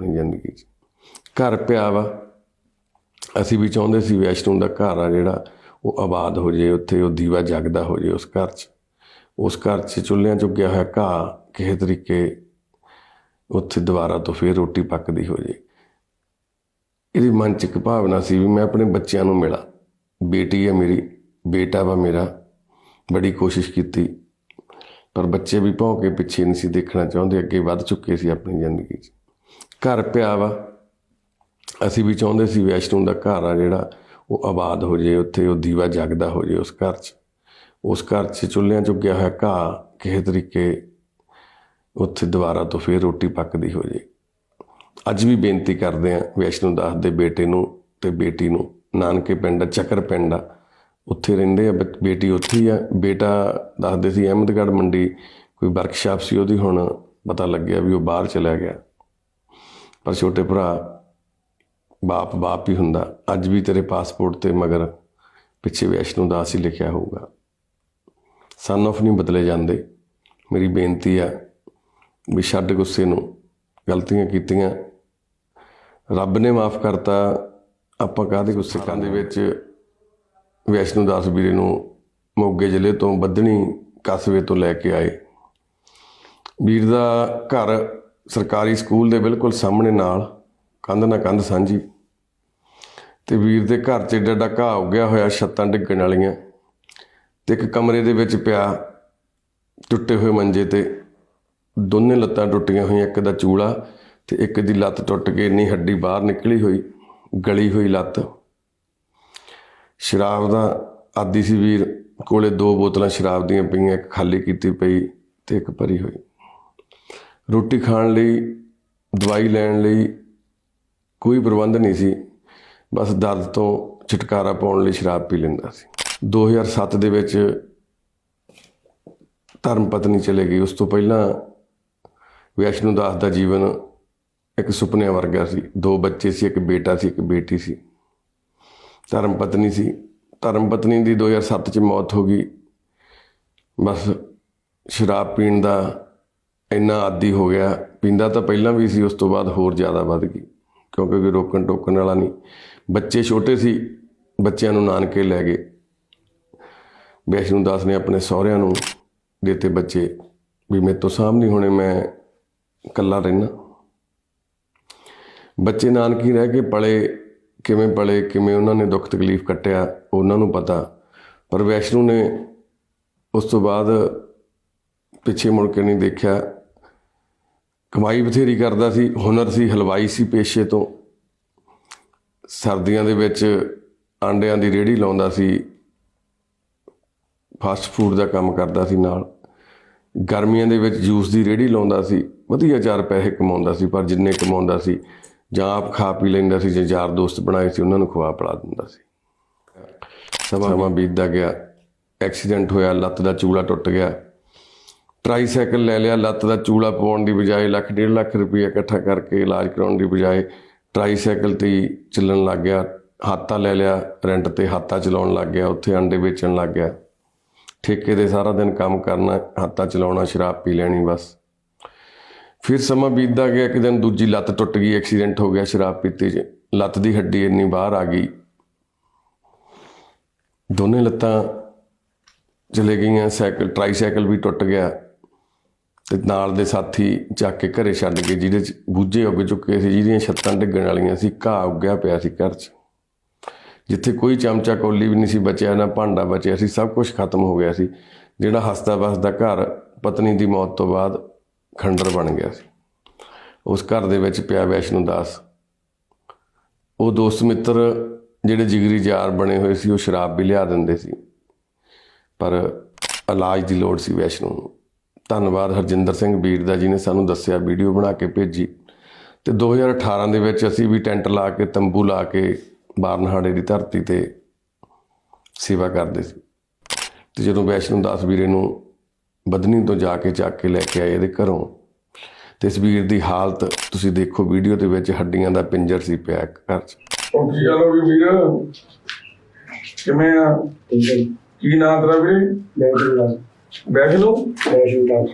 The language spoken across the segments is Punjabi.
ਆਪਣੀ ਜ਼ਿੰਦਗੀ 'ਚ। ਘਰ ਪਿਆ ਵਾ। ਅਸੀਂ ਵੀ ਚਾਹੁੰਦੇ ਸੀ ਵੈਸ਼ਨੂ ਦਾ ਘਰ ਆ ਜਿਹੜਾ, ਉਹ ਆਬਾਦ ਹੋ ਜੇ ਉੱਥੇ ਉਹ ਦੀਵਾ ਜਗਦਾ ਹੋ ਜੇ ਉਸ ਘਰ 'ਚ। ਉਸ ਘਰ 'ਚ ਚੁੱਲ੍ਹਿਆਂ 'ਚ ਉੱਗਿਆ ਹੋਇਆ ਘਾਹ ਕਿਸੇ ਤਰੀਕੇ ਉੱਥੇ ਦੁਬਾਰਾ ਤੋਂ ਫੇਰ ਰੋਟੀ ਪੱਕਦੀ ਹੋ ਜੇ ਇਹਦੀ ਮਨ 'ਚ ਇੱਕ ਭਾਵਨਾ ਸੀ ਵੀ ਮੈਂ ਆਪਣੇ ਬੱਚਿਆਂ ਨੂੰ ਮਿਲਾਂ। ਬੇਟੀ ਹੈ ਮੇਰੀ, ਬੇਟਾ ਵਾ ਮੇਰਾ, ਬੜੀ ਕੋਸ਼ਿਸ਼ ਕੀਤੀ। ਪਰ ਬੱਚੇ ਵੀ ਭੌਂ ਕੇ ਪਿੱਛੇ ਨਹੀਂ ਸੀ ਦੇਖਣਾ ਚਾਹੁੰਦੇ, ਅੱਗੇ ਵੱਧ ਚੁੱਕੇ ਸੀ ਆਪਣੀ ਜ਼ਿੰਦਗੀ 'ਚ। ਘਰ ਪਿਆ ਵਾ। ਅਸੀਂ ਵੀ ਚਾਹੁੰਦੇ ਸੀ ਵੈਸ਼ਨੂ ਦਾ ਘਰ ਆ ਜਿਹੜਾ, ਉਹ ਆਬਾਦ ਹੋ ਜੇ ਉੱਥੇ ਉਹ ਦੀਵਾ ਜਗਦਾ ਹੋ ਜੇ ਉਸ ਘਰ 'ਚ। ਉਸ ਘਰ 'ਚ ਚੁੱਲ੍ਹਿਆਂ ਚੁੱਕਿਆ ਹੋਇਆ ਘਾਹ ਕਿਸੇ ਤਰੀਕੇ ਉੱਥੇ ਦੁਬਾਰਾ ਤੋਂ ਫੇਰ ਰੋਟੀ ਪੱਕਦੀ ਹੋ ਜੇ ਅੱਜ ਵੀ ਬੇਨਤੀ ਕਰਦੇ ਆ ਵੈਸ਼ਨੂ ਦਾਸ ਦੇ ਬੇਟੇ ਨੂੰ ਤੇ ਬੇਟੀ ਨੂੰ, ਨਾਨਕੇ ਪਿੰਡ ਚੱਕਰ ਪਿੰਡ ਆ। ਉੱਥੇ ਰਹਿੰਦੇ ਆ ਬੱਚ- ਬੇਟੀ ਉੱਥੇ ਹੀ ਆ। ਬੇਟਾ ਦੱਸਦੇ ਸੀ ਅਹਿਮਦਗੜ੍ਹ ਮੰਡੀ, ਕੋਈ ਵਰਕਸ਼ਾਪ ਸੀ ਉਹਦੀ, ਹੁਣ ਪਤਾ ਲੱਗਿਆ ਵੀ ਉਹ ਬਾਹਰ ਚਲਾ ਗਿਆ। ਪਰ ਛੋਟੇ ਭਰਾ ਬਾਪ ਬਾਪ ਹੀ ਹੁੰਦਾ। ਅੱਜ ਵੀ ਤੇਰੇ ਪਾਸਪੋਰਟ ਤੇ ਮਗਰ ਪਿੱਛੇ ਵੈਸ਼ਨੂ ਦਾਸ ਹੀ ਲਿਖਿਆ ਹੋਊਗਾ। ਸਨ ਆਫ ਨਹੀਂ ਬਦਲੇ ਜਾਂਦੇ। ਮੇਰੀ ਬੇਨਤੀ ਆ ਵੀ ਛੱਡ ਗੁੱਸੇ ਨੂੰ। ਗਲਤੀਆਂ ਕੀਤੀਆਂ। ਰੱਬ ਨੇ ਮਾਫ ਕਰਤਾ। ਆਪਾਂ ਕਾਹਦੇ ਗੁੱਸੇ ਕਰਨ ਦੇ ਵਿੱਚ? ਵੈਸ਼ਨੂ ਦਾਸ ਵੀਰੇ ਨੂੰ ਮੋਗੇ ਜ਼ਿਲ੍ਹੇ ਤੋਂ ਬੱਧਣੀ ਕਸਬੇ ਤੋਂ ਲੈ ਕੇ ਆਏ। ਵੀਰ ਦਾ ਘਰ ਸਰਕਾਰੀ ਸਕੂਲ ਦੇ ਬਿਲਕੁਲ ਸਾਹਮਣੇ ਨਾਲ, ਕੰਧ ਨਾਲ ਕੰਧ ਸਾਂਝੀ। ਤੇ ਵੀਰ ਦੇ ਘਰ 'ਚ ਏਡਾ ਏਡਾ ਘਾਹ ਉੱਗਿਆ ਹੋਇਆ, ਛੱਤਾਂ ਡਿੱਗਣ ਵਾਲੀਆਂ। ਤੇ ਇੱਕ ਕਮਰੇ ਦੇ ਵਿੱਚ ਪਿਆ ਟੁੱਟੇ ਹੋਏ ਮੰਜੇ ਤੇ। ਦੋਨੇ ਲੱਤਾਂ ਟੁੱਟੀਆਂ ਹੋਈਆਂ, ਇੱਕ ਦਾ ਚੂਲਾ ਤੇ ਇੱਕ ਦੀ ਲੱਤ ਟੁੱਟ ਕੇ ਇੰਨੀ ਹੱਡੀ ਬਾਹਰ ਨਿਕਲੀ ਹੋਈ, ਗਲੀ ਹੋਈ ਲੱਤ। ਸ਼ਰਾਬ ਦਾ ਆਦੀ ਸੀ ਵੀਰ ਕੋਲੇ ਦੋ ਬੋਤਲਾਂ ਸ਼ਰਾਬ ਦੀਆਂ ਪਈਆਂ, ਇੱਕ ਖਾਲੀ ਕੀਤੀ ਪਈ ਤੇ ਇੱਕ ਭਰੀ ਹੋਈ। ਰੋਟੀ ਖਾਣ ਲਈ, ਦਵਾਈ ਲੈਣ ਲਈ ਕੋਈ ਪ੍ਰਬੰਧ ਨਹੀਂ ਸੀ। ਬਸ ਦਰਦ ਤੋਂ ਛੁਟਕਾਰਾ ਪਾਉਣ ਲਈ ਸ਼ਰਾਬ ਪੀ ਲੈਂਦਾ ਸੀ। 2007 ਦੇ ਵਿੱਚ ਧਰਮ ਪਤਨੀ ਚਲੇ ਗਈ। ਉਸ ਤੋਂ ਪਹਿਲਾਂ ਵੈਸ਼ਨੂ ਦਾਸ ਦਾ ਜੀਵਨ ਇੱਕ ਸੁਪਨੇ ਵਰਗਾ ਸੀ। ਦੋ ਬੱਚੇ ਸੀ, ਇੱਕ ਬੇਟਾ ਸੀ, ਇੱਕ ਬੇਟੀ ਸੀ। ਧਰਮ ਪਤਨੀ ਸੀ। ਧਰਮ ਪਤਨੀ ਦੀ 2007 ਚ ਮੌਤ ਹੋ ਗਈ। ਬਸ ਸ਼ਰਾਬ ਪੀਣ ਦਾ ਇੰਨਾ ਆਦੀ ਹੋ ਗਿਆ, ਪੀਂਦਾ ਤਾਂ ਪਹਿਲਾਂ ਵੀ ਸੀ, ਉਸ ਤੋਂ ਬਾਅਦ ਹੋਰ ਜ਼ਿਆਦਾ ਵੱਧ ਗਈ, ਕਿਉਂਕਿ ਕੋਈ ਰੋਕਣ ਟੋਕਣ ਵਾਲਾ ਨਹੀਂ। ਬੱਚੇ ਛੋਟੇ ਸੀ, ਬੱਚਿਆਂ ਨੂੰ ਨਾਨਕੇ ਲੈ ਗਏ। ਵੈਸ਼ਨੂ ਦਾਸ ਨੇ ਆਪਣੇ ਸਹੁਰਿਆਂ ਨੂੰ ਦਿੱਤੇ ਬੱਚੇ, ਵੀ ਮੇਰੇ ਤੋਂ ਸਾਂਭ ਨਹੀਂ ਹੋਣੇ, ਮੈਂ ਇਕੱਲਾ ਰਹਿਣਾ ਬੱਚੇ ਨਾਨਕੀ ਰਹਿ ਕੇ ਪਲੇ, ਕਿਵੇਂ ਪਲੇ, ਕਿਵੇਂ ਉਹਨਾਂ ਨੇ ਦੁੱਖ ਤਕਲੀਫ ਕੱਟਿਆ, ਉਹਨਾਂ ਨੂੰ ਪਤਾ। ਪਰ ਵੈਸ਼ਨੂ ਨੇ ਉਸ ਤੋਂ ਬਾਅਦ ਪਿੱਛੇ ਮੁੜ ਕੇ ਨਹੀਂ ਦੇਖਿਆ। ਕਮਾਈ ਬਥੇਰੀ ਕਰਦਾ ਸੀ, ਹੁਨਰ ਸੀ, ਹਲਵਾਈ ਸੀ ਪੇਸ਼ੇ ਤੋਂ। ਸਰਦੀਆਂ ਦੇ ਵਿੱਚ ਆਂਡਿਆਂ ਦੀ ਰੇਹੜੀ ਲਾਉਂਦਾ ਸੀ। ਫਾਸਟ ਫੂਡ ਦਾ ਕੰਮ ਕਰਦਾ ਸੀ ਨਾਲ। ਗਰਮੀਆਂ ਦੇ ਵਿੱਚ ਜੂਸ ਦੀ ਰੇਹੜੀ ਲਾਉਂਦਾ ਸੀ। ਵਧੀਆ ਚਾਰ ਪੈਸੇ ਕਮਾਉਂਦਾ ਸੀ, ਪਰ ਜਿੰਨੇ ਕਮਾਉਂਦਾ ਸੀ, ਜਾਂ ਆਪ ਖਾ ਪੀ ਲੈਂਦਾ ਸੀ, ਜਾਂ ਯਾਰ ਦੋਸਤ ਬਣਾਏ ਸੀ, ਉਹਨਾਂ ਨੂੰ ਖਵਾ ਪਿਲਾ ਦਿੰਦਾ ਸੀ। ਸਮਾਂ ਸਮਾਂ ਬੀਤਦਾ ਗਿਆ, ਐਕਸੀਡੈਂਟ ਹੋਇਆ, ਲੱਤ ਦਾ ਚੂਲਾ ਟੁੱਟ ਗਿਆ। ਟ੍ਰਾਈਸਾਈਕਲ ਲੈ ਲਿਆ, ਲੱਤ ਦਾ ਚੂਲਾ ਪਾਉਣ ਦੀ ਬਜਾਏ ਲੱਖ ਡੇਢ ਲੱਖ ਰੁਪਏ ਇਕੱਠਾ ਕਰਕੇ ਇਲਾਜ ਕਰਾਉਣ ਦੀ ਬਜਾਏ ਟ੍ਰਾਈਸਾਈਕਲ ਤੇ ਹੀ ਚੱਲਣ ਲੱਗ ਗਿਆ, ਹਾਤਾ ਲੈ ਲਿਆ ਰੈਂਟ ਤੇ ਹਾਤਾ ਚਲਾਉਣ ਲੱਗ ਗਿਆ, ਉੱਥੇ ਅੰਡੇ ਵੇਚਣ ਲੱਗ ਗਿਆ। ਠੇਕੇ ਦੇ ਸਾਰਾ ਦਿਨ ਕੰਮ ਕਰਨਾ, ਹਾਤਾ ਚਲਾਉਣਾ, ਸ਼ਰਾਬ ਪੀ ਲੈਣੀ ਬਸ। ਫਿਰ ਸਮਾਂ ਬੀਤਦਾ ਗਿਆ, ਇੱਕ ਦਿਨ ਦੂਜੀ ਲੱਤ ਟੁੱਟ ਗਈ ਐਕਸੀਡੈਂਟ ਹੋ ਗਿਆ, ਸ਼ਰਾਬ ਪੀਤੇ 'ਚ ਲੱਤ ਦੀ ਹੱਡੀ ਇੰਨੀ ਬਾਹਰ ਆ ਗਈ। ਦੋਨੇ ਲੱਤਾਂ ਚਲੇ ਗਈਆਂ, ਸਾਈਕਲ ਟ੍ਰਾਈਸਾਈਕਲ ਵੀ ਟੁੱਟ ਗਿਆ। ਤੇ ਨਾਲ ਦੇ ਸਾਥੀ ਚੱਕ ਕੇ ਘਰੇ ਛੱਡ ਕੇ ਜਿਹਦੇ ਚ ਬੂਝੇ ਉੱਗ ਚੁੱਕੇ ਸੀ, ਜਿਹਦੀਆਂ ਛੱਤਾਂ ਡਿੱਗਣ ਵਾਲੀਆਂ ਸੀ, ਘਾਹ ਉੱਗਿਆ ਪਿਆ ਸੀ ਘਰ 'ਚ। ਜਿੱਥੇ ਕੋਈ ਚਮਚਾ ਕੌਲੀ ਵੀ ਨਹੀਂ ਸੀ ਬਚਿਆ, ਨਾ ਭਾਂਡਾ ਬਚਿਆ ਸੀ, ਸਭ ਕੁਝ ਖਤਮ ਹੋ ਗਿਆ ਸੀ। ਜਿਹੜਾ ਹੱਸਦਾ ਵਸਦਾ ਘਰ ਪਤਨੀ ਦੀ ਮੌਤ ਤੋਂ ਬਾਅਦ ਖੰਡਰ ਬਣ ਗਿਆ ਸੀ। ਉਸ ਘਰ ਦੇ ਵਿੱਚ ਪਿਆ ਵੈਸ਼ਨੂ ਦਾਸ। ਉਹ ਦੋਸਤ ਮਿੱਤਰ ਜਿਹੜੇ ਜਿਗਰੀ ਯਾਰ ਬਣੇ ਹੋਏ ਸੀ, ਉਹ ਸ਼ਰਾਬ ਵੀ ਲਿਆ ਦਿੰਦੇ ਸੀ। ਪਰ ਇਲਾਜ ਦੀ ਲੋੜ ਸੀ ਵੈਸ਼ਨੂ ਨੂੰ। ਧੰਨਵਾਦ ਹਰਜਿੰਦਰ ਸਿੰਘ ਵੀਰ ਦਾ ਜਿਹਨੇ ਸਾਨੂੰ ਦੱਸਿਆ ਵੀਡੀਓ ਬਣਾ ਕੇ ਭੇਜੀ। ਤੇ 2018 ਦੇ ਵਿੱਚ ਅਸੀਂ ਵੀ ਟੈਂਟ ਲਾ ਕੇ ਤੰਬੂ ਲਾ ਕੇ ਬਾਰਨਹਾੜੇ ਦੀ ਧਰਤੀ ਤੇ ਸੇਵਾ ਕਰਦੇ ਸੀ। ਤੇ ਜਦੋਂ ਵੈਸ਼ਨੂ ਦਾਸ ਵੀਰੇ ਨੂੰ ਬਦਨੀ ਤੋਂ ਜਾ ਕੇ ਚੱਕ ਕੇ ਲੈ ਕੇ ਆਏ ਇਹਦੇ ਘਰੋਂ ਤੇ ਇਸ ਵੀਰ ਦੀ ਹਾਲਤ ਤੁਸੀਂ ਦੇਖੋ ਵੀਡੀਓ ਦੇ ਵਿੱਚ ਹੱਡੀਆਂ ਦਾ ਪਿੰਜਰ ਸੀ ਪਿਆ ਇੱਕ ਘਰ 'ਚ। ਉਹ ਕੀ ਹਾਲ ਹੋ ਗਈ ਵੀਰ। ਕਿਵੇਂ ਆ? ਕੀ ਨਾਂ ਤੇਰਾ ਵੀਰੇ? ਵੈਸ਼ਨੂ। ਵੈਸ਼ਨੂ। ਦਾਸ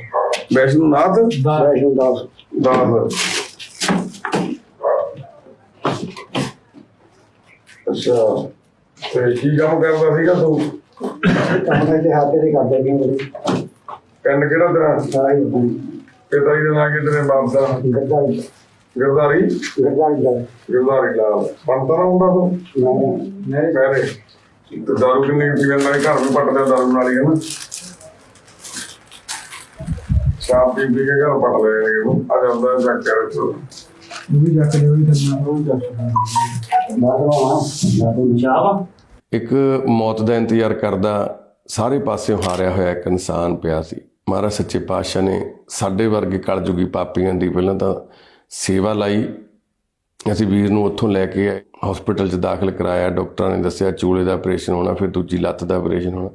ਵੈਸ਼ਨੂ ਨਾਥ। ਵੈਸ਼ਨੂ ਦਾਸ। ਦਾਸ। ਅੱਛਾ। ਤੇ ਕੀ ਕੰਮ ਕਰਦਾ ਸੀਗਾ ਤੂੰ? ਕੰਮ ਦੇ ਹੱਥ ਦੇ ਕਰਦਾ ਸੀ ਮੇਰੇ। ਪਿੰਡ ਕਿਹੜਾ ਤੇਰਾ? ਸਾਰਾ ਹੀ ਪਿਤਾ ਜੀ ਦਾ ਨਾਂ ਕੀ ਤੇਰੇ ਬਾਪ ਗੱਦਾਰੀ ਗਿਰਦਾਰੀ। ਘਰ ਵੀ ਪੱਟਦੇ ਦਾਰੂ ਨਾਲ ਸ਼ਰਾਬ ਪੀ ਪੀ ਕੇ ਘਰ ਪੱਟ ਲਿਆ ਇਹਨੂੰ ਆ ਜਾਂਦਾ ਜਾ ਕੇ ਰੱਖੋ। ਵੀ ਜਾ ਕੇ ਵੀ ਕਰਨਾ ਉਹ ਜਾ ਬਾਦਵਾ ਬਾਦਵਾ ਚਾਹ ਇੱਕ ਮੌਤ ਦਾ ਇੰਤਜ਼ਾਰ ਕਰਦਾ ਸਾਰੇ ਪਾਸਿਓਂ ਹਾਰਿਆ ਹੋਇਆ ਇੱਕ ਇਨਸਾਨ ਪਿਆ ਸੀ। ਮਹਾਰਾਜ ਸੱਚੇ ਪਾਤਸ਼ਾਹ ਨੇ ਸਾਡੇ ਵਰਗੇ ਕਲਯੁਗੀ ਪਾਪੀਆਂ ਦੀ ਪਹਿਲਾਂ ਤਾਂ ਸੇਵਾ ਲਈ। ਅਸੀਂ ਵੀਰ ਨੂੰ ਉੱਥੋਂ ਲੈ ਕੇ ਹਸਪੀਟਲ 'ਚ ਦਾਖਲ ਕਰਾਇਆ ਡਾਕਟਰਾਂ ਨੇ ਦੱਸਿਆ ਚੂਲੇ ਦਾ ਆਪਰੇਸ਼ਨ ਹੋਣਾ ਫਿਰ ਦੂਜੀ ਲੱਤ ਦਾ ਆਪਰੇਸ਼ਨ ਹੋਣਾ।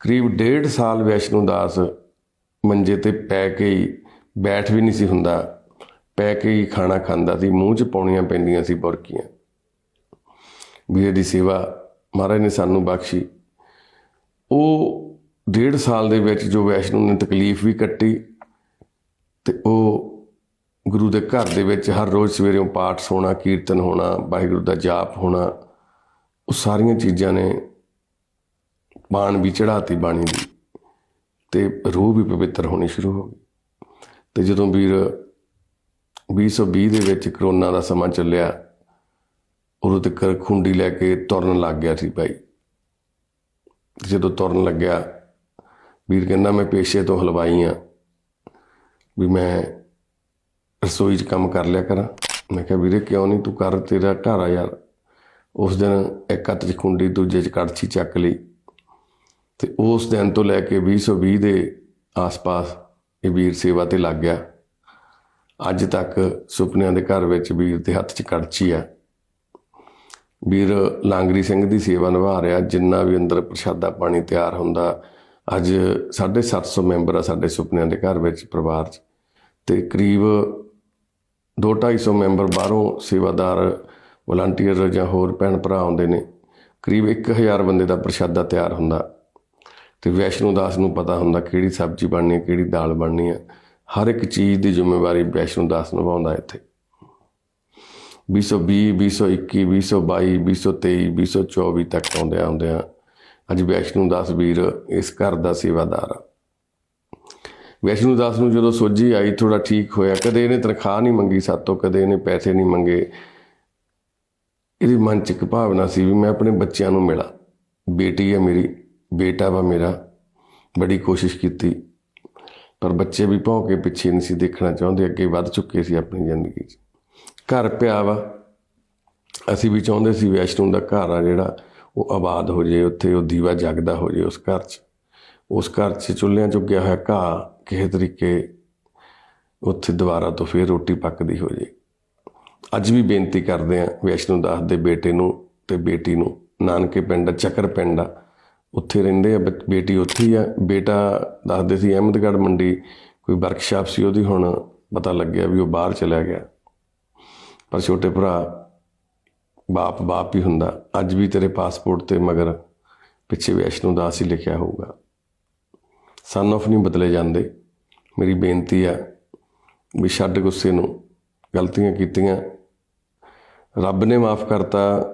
ਕਰੀਬ ਡੇਢ ਸਾਲ ਵੈਸ਼ਨੂ ਦਾਸ ਮੰਜੇ ਤੇ ਪੈ ਕੇ ਹੀ ਬੈਠ ਵੀ ਨਹੀਂ ਸੀ ਹੁੰਦਾ। ਪੈ ਕੇ ਹੀ ਖਾਣਾ ਖਾਂਦਾ ਸੀ, ਮੂੰਹ 'ਚ ਪਾਉਣੀਆਂ ਪੈਂਦੀਆਂ ਸੀ ਬੁਰਕੀਆਂ। ਵੀਰ ਦੀ ਸੇਵਾ, ਮਹਾਰਾਜ ਨੇ ਸਾਨੂੰ ਬਖਸ਼ੀ। ਉਹ ਡੇਢ ਸਾਲ ਦੇ ਵਿੱਚ ਜੋ ਵੈਸ਼ਨੂ ਨੇ ਤਕਲੀਫ ਵੀ ਕੱਟੀ ਤੇ ਉਹ ਗੁਰੂ ਦੇ ਘਰ ਦੇ ਵਿੱਚ ਹਰ ਰੋਜ਼ ਸਵੇਰੇ ਪਾਠ ਸੋਣਾ, ਕੀਰਤਨ ਹੋਣਾ, ਵਾਹਿਗੁਰੂ ਦਾ ਜਾਪ ਹੋਣਾ, ਉਹ ਸਾਰੀਆਂ ਚੀਜ਼ਾਂ ਨੇ ਬਾਣ ਵੀ ਚੜਾਤੀ ਬਾਣੀ ਦੀ। ਤੇ ਰੂਹ ਵੀ ਪਵਿੱਤਰ ਹੋਣੀ ਸ਼ੁਰੂ ਹੋ ਗਈ। ਤੇ ਜਦੋਂ ਵੀਰ 2020 ਦੇ ਵਿੱਚ ਕਰੋਨਾ ਦਾ ਸਮਾਂ ਚੱਲਿਆ, ਉਦੋਂ ਤੱਕ ਖੁੰਡੀ ਲੈ ਕੇ ਤੁਰਨ ਲੱਗ ਗਿਆ ਸੀ ਭਾਈ। ਜਦੋਂ ਤੁਰਨ ਲੱਗਿਆ, ਵੀਰ ਕਹਿੰਦਾ, ਮੈਂ ਪੇਸ਼ੇ ਤੋਂ ਹਲਵਾਈ ਆ, ਵੀ ਮੈਂ ਰਸੋਈ 'ਚ ਕੰਮ ਕਰ ਲਿਆ ਕਰਾਂ। ਮੈਂ ਕਿਹਾ, ਵੀਰੇ, ਕਿਉਂ ਨਹੀਂ? ਤੂੰ ਕਰ ਤੇਰਾ ਘਰ ਆ ਯਾਰ। ਉਸ ਦਿਨ ਇੱਕ ਹੱਥ 'ਚ ਖੁੰਡੀ, ਦੂਜੇ 'ਚ ਕੜਛੀ ਚੱਕ ਲਈ। ਤੇ ਉਸ ਦਿਨ ਤੋਂ ਲੈ ਕੇ 2020 ਦੇ ਆਸ-ਪਾਸ ਇਹ ਵੀਰ ਸੇਵਾ ਤੇ ਲੱਗ ਗਿਆ। ਅੱਜ ਤੱਕ ਸੁਪਨਿਆਂ ਦੇ ਘਰ ਵਿੱਚ ਵੀਰ ਦੇ ਹੱਥ 'ਚ ਕੜਚੀ ਆ। ਵੀਰ ਲਾਂਗਰੀ ਸਿੰਘ ਦੀ ਸੇਵਾ ਨਿਭਾ ਰਿਹਾ, ਜਿੰਨਾ ਵੀ ਅੰਦਰ ਪ੍ਰਸ਼ਾਦਾ ਪਾਣੀ ਤਿਆਰ ਹੁੰਦਾ, ਅੱਜ 750 ਮੈਂਬਰ ਆ ਸਾਡੇ ਸੁਪਨਿਆਂ ਦੇ ਘਰ ਵਿੱਚ ਪਰਿਵਾਰ 'ਚ। ਤੇ ਕਰੀਬ 2-250 ਮੈਂਬਰ ਬਾਹਰੋਂ ਸੇਵਾਦਾਰ, ਵਲੰਟੀਅਰ ਜਾਂ ਹੋਰ ਭੈਣ ਭਰਾ ਆਉਂਦੇ ਨੇ। ਕਰੀਬ 1000 ਬੰਦੇ ਦਾ ਪ੍ਰਸ਼ਾਦਾ ਤਿਆਰ ਹੁੰਦਾ। ਤੇ ਵੈਸ਼ਨੂ ਦਾਸ ਨੂੰ ਪਤਾ ਹੁੰਦਾ ਕਿਹੜੀ ਸਬਜ਼ੀ ਬਣਨੀ ਹੈ, ਕਿਹੜੀ ਦਾਲ ਬਣਨੀ ਹੈ। ਹਰ ਇੱਕ ਚੀਜ਼ ਦੀ ਜ਼ਿੰਮੇਵਾਰੀ ਵੈਸ਼ਨੂ ਦਾਸ ਨਿਭਾਉਂਦਾ ਇੱਥੇ। 2020 2021 2022 2023 2024 ਤੱਕ ਆਉਂਦੇ ਆਉਂਦੇ ਆ ਅੱਜ ਵੈਸ਼ਨੂ ਦਾਸ ਵੀਰ ਇਸ ਘਰ ਦਾ ਸੇਵਾਦਾਰ ਆ। ਵੈਸ਼ਨੂ ਦਾਸ ਨੂੰ ਜਦੋਂ ਸੋਝੀ ਆਈ ਥੋੜਾ ਠੀਕ ਹੋਇਆ, ਕਦੇ ਇਹਨੇ ਤਨਖਾਹ ਨਹੀਂ ਮੰਗੀ ਸਾਤੋਂ, ਕਦੇ ਇਹਨੇ ਪੈਸੇ ਨਹੀਂ ਮੰਗੇ। ਇਹਦੇ ਮਨ ਚ ਇੱਕ ਭਾਵਨਾ ਸੀ ਵੀ ਮੈਂ ਆਪਣੇ ਬੱਚਿਆਂ ਨੂੰ ਮਿਲਾਂ। ਬੇਟੀ ਹੈ ਮੇਰੀ। ਬੇਟਾ ਵਾ ਮੇਰਾ, ਬੜੀ ਕੋਸ਼ਿਸ਼ ਕੀਤੀ, ਪਰ ਬੱਚੇ ਵੀ ਭੌਂ ਕੇ ਪਿੱਛੇ ਨਹੀਂ ਸੀ ਦੇਖਣਾ ਚਾਹੁੰਦੇ, ਅੱਗੇ ਵੱਧ ਚੁੱਕੇ ਸੀ ਆਪਣੀ ਜ਼ਿੰਦਗੀ 'ਚ। ਘਰ ਪਿਆ ਵਾ, ਅਸੀਂ ਵੀ ਚਾਹੁੰਦੇ ਸੀ ਵੈਸ਼ਨੂ ਦਾ ਘਰ ਆ ਜਿਹੜਾ, ਉਹ ਆਬਾਦ ਹੋ ਜੇ, ਉੱਥੇ ਉਹ ਦੀਵਾ ਜਗਦਾ ਹੋ ਜੇ ਉਸ ਘਰ 'ਚ। ਉਸ ਘਰ 'ਚ ਚੁੱਲ੍ਹਿਆਂ 'ਚ ਉੱਗਿਆ ਹੋਇਆ ਘਾਹ, ਕਿਸੇ ਤਰੀਕੇ ਉੱਥੇ ਦੁਬਾਰਾ ਤੋਂ ਫੇਰ ਰੋਟੀ ਪੱਕਦੀ ਹੋ ਜੇ। ਅੱਜ ਵੀ ਬੇਨਤੀ ਕਰਦੇ ਆ ਵੈਸ਼ਨੂ ਦਾਸ ਦੇ ਬੇਟੇ ਨੂੰ ਤੇ ਬੇਟੀ ਨੂੰ, ਨਾਨਕੇ ਪਿੰਡ ਚੱਕਰ ਪਿੰਡ ਆ ਉੱਥੇ ਰਹਿੰਦੇ ਆ ਬੱਚ- ਬੇਟੀ ਉੱਥੇ ਹੀ ਆ। ਬੇਟਾ ਦੱਸਦੇ ਸੀ, ਅਹਿਮਦਗੜ੍ਹ ਮੰਡੀ, ਕੋਈ ਵਰਕਸ਼ਾਪ ਸੀ ਉਹਦੀ, ਹੁਣ ਪਤਾ ਲੱਗਿਆ ਵੀ ਉਹ ਬਾਹਰ ਚਲਾ ਗਿਆ। ਪਰ ਛੋਟੇ ਭਰਾ, ਬਾਪ ਬਾਪ ਹੀ ਹੁੰਦਾ। ਅੱਜ ਵੀ ਤੇਰੇ ਪਾਸਪੋਰਟ ਤੇ ਮਗਰ ਪਿੱਛੇ ਵੈਸ਼ਨੂ ਦਾਸ ਹੀ ਲਿਖਿਆ ਹੋਊਗਾ। ਸਨ ਆਫ ਨਹੀਂ ਬਦਲੇ ਜਾਂਦੇ। ਮੇਰੀ ਬੇਨਤੀ ਆ ਵੀ ਛੱਡ ਗੁੱਸੇ ਨੂੰ। ਗਲਤੀਆਂ ਕੀਤੀਆਂ। ਰੱਬ ਨੇ ਮਾਫ ਕਰਤਾ।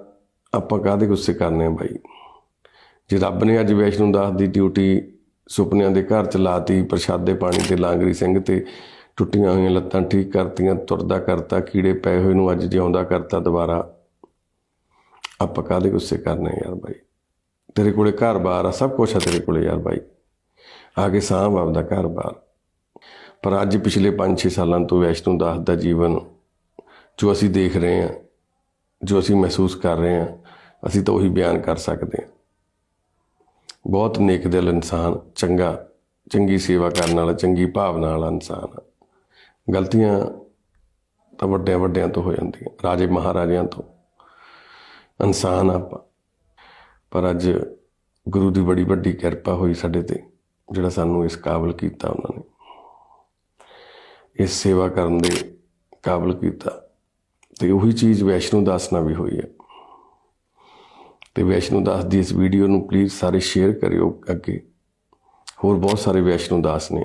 ਆਪਾਂ ਕਾਹਦੇ ਗੁੱਸੇ ਕਰਨੇ ਆ ਬਾਈ? ਜੇ ਰੱਬ ਨੇ ਅੱਜ ਵੈਸ਼ਨੂ ਦਾਸ ਦੀ ਡਿਊਟੀ ਸੁਪਨਿਆਂ ਦੇ ਘਰ ਚ ਲਾਤੀ, ਪ੍ਰਸ਼ਾਦੇ ਪਾਣੀ ਤੇ ਲਾਂਗਰੀ ਸਿੰਘ ਤੇ ਟੁੱਟੀਆਂ ਹੋਈਆਂ ਲੱਤਾਂ ਠੀਕ ਕਰਤੀਆਂ, ਤੁਰਦਾ ਕਰਤਾ, ਕੀੜੇ ਪਏ ਹੋਏ ਨੂੰ ਅੱਜ ਜਿਉਂਦਾ ਕਰਤਾ ਦੁਬਾਰਾ। ਆਪਾਂ ਕਾਹਦੇ ਗੁੱਸੇ ਕਰਨੇ ਆ ਯਾਰ ਬਾਈ? ਤੇਰੇ ਕੋਲੇ ਘਰ-ਬਾਰ ਆ, ਸਭ ਕੁਝ ਆ ਤੇਰੇ ਕੋਲੇ ਯਾਰ ਬਾਈ। ਆ ਕੇ ਸਾਂਭ ਆਪਦਾ ਘਰ-ਬਾਰ। ਪਰ ਅੱਜ ਪਿਛਲੇ 5-6 ਸਾਲਾਂ ਤੋਂ ਵੈਸ਼ਨੂ ਦਾਸ ਦਾ ਜੀਵਨ ਜੋ ਅਸੀਂ ਦੇਖ ਰਹੇ ਹਾਂ, ਜੋ ਅਸੀਂ ਮਹਿਸੂਸ ਕਰ ਰਹੇ ਹਾਂ, ਅਸੀਂ ਤਾਂ ਉਹੀ ਬਿਆਨ ਕਰ ਸਕਦੇ ਹਾਂ। ਬਹੁਤ ਨੇਕ ਦਿਲ ਇਨਸਾਨ, ਚੰਗਾ, ਚੰਗੀ ਸੇਵਾ ਕਰਨ ਵਾਲਾ, ਚੰਗੀ ਭਾਵਨਾ ਵਾਲਾ ਇਨਸਾਨ ਆ। ਗਲਤੀਆਂ ਤਾਂ ਵੱਡਿਆਂ ਵੱਡਿਆਂ ਤੋਂ ਹੋ ਜਾਂਦੀਆਂ, ਰਾਜੇ ਮਹਾਰਾਜਿਆਂ ਤੋਂ। ਇਨਸਾਨ ਆ ਆਪਾਂ। ਪਰ ਅੱਜ ਗੁਰੂ ਦੀ ਬੜੀ ਵੱਡੀ ਕਿਰਪਾ ਹੋਈ ਸਾਡੇ ਤੇ, ਜਿਹੜਾ ਸਾਨੂੰ ਇਸ ਕਾਬਲ ਕੀਤਾ ਉਹਨਾਂ ਨੇ। ਇਸ ਸੇਵਾ ਕਰਨ ਦੇ ਕਾਬਲ ਕੀਤਾ। ਤੇ ਉਹੀ ਚੀਜ਼ ਵੈਸ਼ਨੂ ਦਾਸ ਨਾਲ ਵੀ ਹੋਈ ਹੈ ਤੇ ਵੈਸ਼ਨੂ ਦਾਸ ਦੀ ਇਸ ਵੀਡੀਓ ਨੂੰ ਪਲੀਜ਼ ਸਾਰੇ ਸ਼ੇਅਰ ਕਰਿਓ ਅੱਗੇ। ਹੋਰ ਬਹੁਤ ਸਾਰੇ ਵੈਸ਼ਨੂ ਦਾਸ ਨੇ,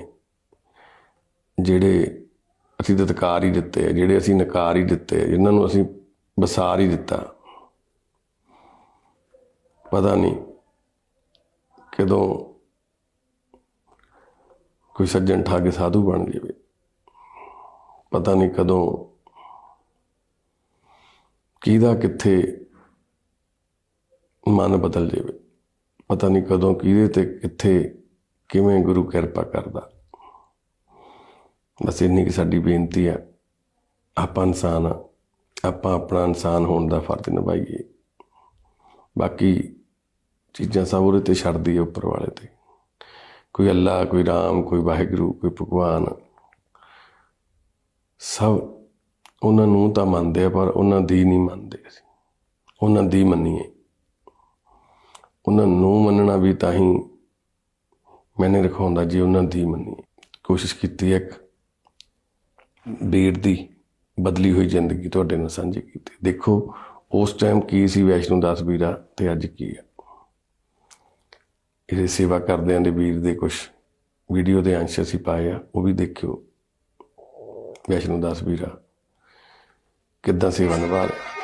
ਜਿਹੜੇ ਅਸੀਂ ਦਤਕਾਰ ਹੀ ਦਿੱਤੇ ਜਿਹੜੇ ਅਸੀਂ ਨਕਾਰ ਹੀ ਦਿੱਤੇ ਆ, ਜਿਨ੍ਹਾਂ ਨੂੰ ਅਸੀਂ ਬਸਾਰ ਹੀ ਦਿੱਤਾ। ਪਤਾ ਨਹੀਂ ਕਦੋਂ ਕੋਈ ਸੱਜਣ ਠਾਗੇ ਸਾਧੂ ਬਣ ਜਾਵੇ। ਪਤਾ ਨਹੀਂ ਕਦੋਂ, ਕਿਹਦਾ ਕਿੱਥੇ ਮਨ ਬਦਲ ਜਾਵੇ। ਪਤਾ ਨਹੀਂ ਕਦੋਂ, ਕਿਹਦੇ ਤੇ, ਕਿੱਥੇ, ਕਿਵੇਂ ਗੁਰੂ ਕਿਰਪਾ ਕਰਦਾ। ਬਸ ਇੰਨੀ ਕਿ ਸਾਡੀ ਬੇਨਤੀ ਆ ਆਪਾਂ ਇਨਸਾਨ ਆ ਆਪਾਂ ਆਪਣਾ ਇਨਸਾਨ ਹੋਣ ਦਾ ਫਰਜ਼ ਨਿਭਾਈਏ। ਬਾਕੀ ਚੀਜ਼ਾਂ ਸਭ ਉਹਦੇ ਤੇ ਛੱਡਦੀ ਦਈਏ ਉੱਪਰ ਵਾਲੇ ਤੇ। ਕੋਈ ਅੱਲਾ ਕੋਈ ਰਾਮ, ਕੋਈ ਵਾਹਿਗੁਰੂ, ਕੋਈ ਭਗਵਾਨ, ਸਭ ਉਹਨਾਂ ਨੂੰ ਤਾਂ ਮੰਨਦੇ ਆ, ਪਰ ਉਹਨਾਂ ਦੀ ਨਹੀਂ ਮੰਨਦੇ ਅਸੀਂ। ਉਹਨਾਂ ਦੀ ਮੰਨੀਏ। ਉਹਨਾਂ ਨੂੰ ਮੰਨਣਾ ਵੀ ਤਾਂ ਹੀ ਮੈਨੇ ਰਖਾਉਂਦਾ ਜੀ ਉਹਨਾਂ ਦੀ ਮੰਨੀ। ਕੋਸ਼ਿਸ਼ ਕੀਤੀ ਇੱਕ ਵੀਰ ਦੀ ਬਦਲੀ ਹੋਈ ਜ਼ਿੰਦਗੀ ਤੁਹਾਡੇ ਨਾਲ ਸਾਂਝੀ ਕੀਤੀ। ਦੇਖੋ, ਉਸ ਟਾਈਮ ਕੀ ਸੀ ਵੈਸ਼ਨੂ ਦਾਸ ਵੀਰਾ ਤੇ ਅੱਜ ਕੀ ਹੈ? ਇਹਦੇ ਸੇਵਾ ਕਰਦਿਆਂ ਦੇ ਵੀਰ ਦੇ ਕੁਝ ਵੀਡੀਓ ਦੇ ਅੰਸ਼ ਅਸੀਂ ਪਾਏ ਆ, ਉਹ ਵੀ ਦੇਖਿਓ। ਵੈਸ਼ਨੂ ਦਾਸ ਵੀਰਾ ਕਿੱਦਾਂ ਸੇਵਾ ਨਿਭਾ ਰਿਹਾ।